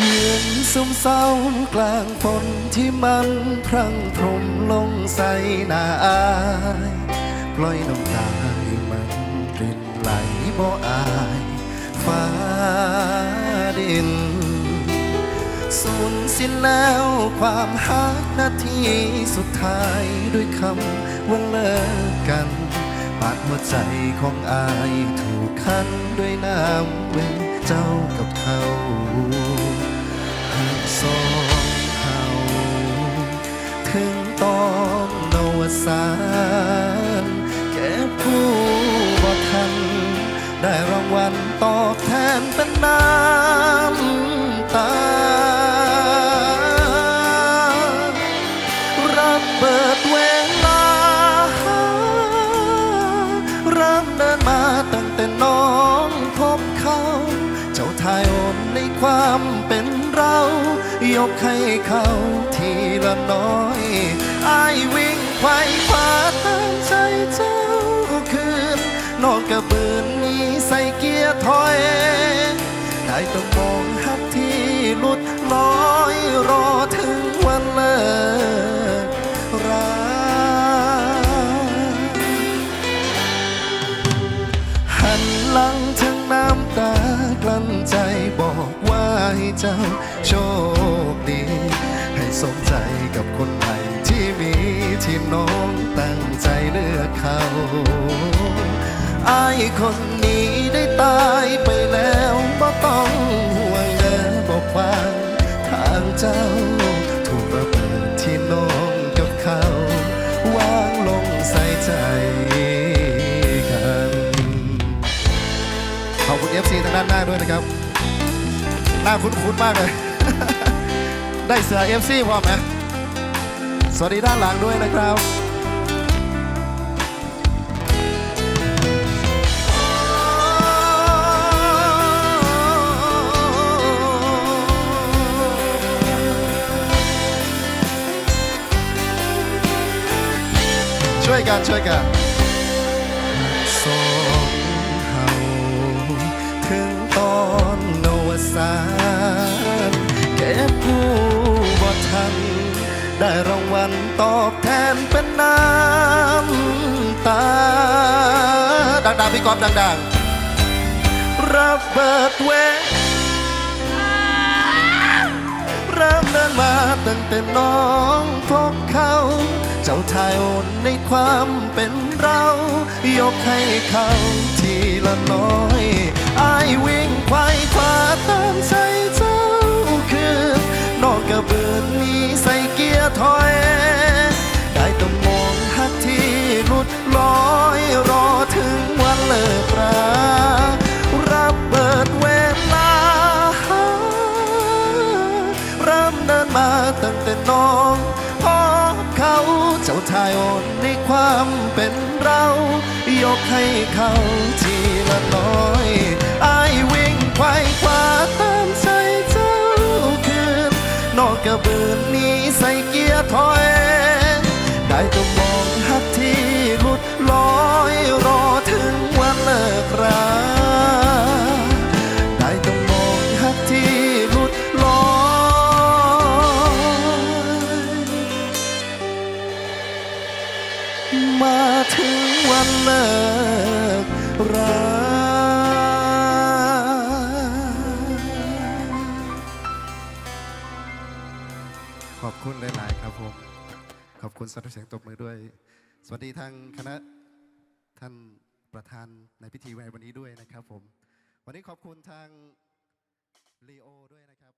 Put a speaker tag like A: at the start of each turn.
A: ยืนซึมเศร้ากลางฝนที่มันพรังพรมลงใส่หน้าอายปล่อยน้ำตาให้มันรินไหลบ่อายฟ้าดินสูญสิ้นแล้วความหักนาทีสุดท้ายด้วยคำว่าเลิกกันปาดหัวใจของอายถูกคันด้วยน้ำเวนเจ้ากับเขา สองเฮาถึงต้องนวสานแก่ผู้บ่ทัน ได้รางวัลตอบแทนเป็นน้ำตา รับเบิดเวลาเริ่มเดินมาตั้งแต่น้องพบเขา เจ้าทายโอนในความ ยกให้เขาทีละน้อยอายวิ่งไขว่คว้าตามใจเจ้าคืนนอนกระบืนนี้ใส่เกียร์ถอย ได้ต้องมองหักที่ลุดลอยรอถึงวันเลิกราหันหลังทั้งน้ำตากลั้นใจ ให้เจ้าโชคดี ให้สมใจกับคนใหม่ที่มีที่น้องตั้งใจเลือกเขาอายคนนี้ได้ตายไปแล้วบ่ต้องห่วงเด้อบอกว่าทางเจ้า ถูกระเบิดที่น้องกับเขา วางลงใส่ใจกัน ขอบคุณ FC ทางด้านหน้าด้วยนะครับ หน้าคุ้นๆมากเลย ได้เสือ FC พร้อมไหมสวัสดีด้านหลังด้วยนะครับช่วยกันช่วยกัน ได้รางวัลตอบแทนเป็นน้ำตา ดังๆพี่กอฟดังๆระเบิดเวเริ่มเดินมาตั้งแต่น้องพบเขา เจ้าทายโอนในความเป็นเรา ยกให้เขาทีละน้อยอายวิ่งไขว่ ทายโอนในความเป็นเรา ยกให้เขาทีละน้อยอายวิ่งไขว่คว้าตามใจเจ้าคืน นอกกระบืนนี้ใส่เกียร์ถอย ได้ตัว ถึงวันเลิกราขอบคุณหลาย ๆ ครับผม ขอบคุณสำหรับเสียงตบมือด้วย สวัสดีทางคณะท่านประธานในพิธีในวันนี้ด้วยนะครับผม วันนี้ขอบคุณทางลีโอด้วยนะครับ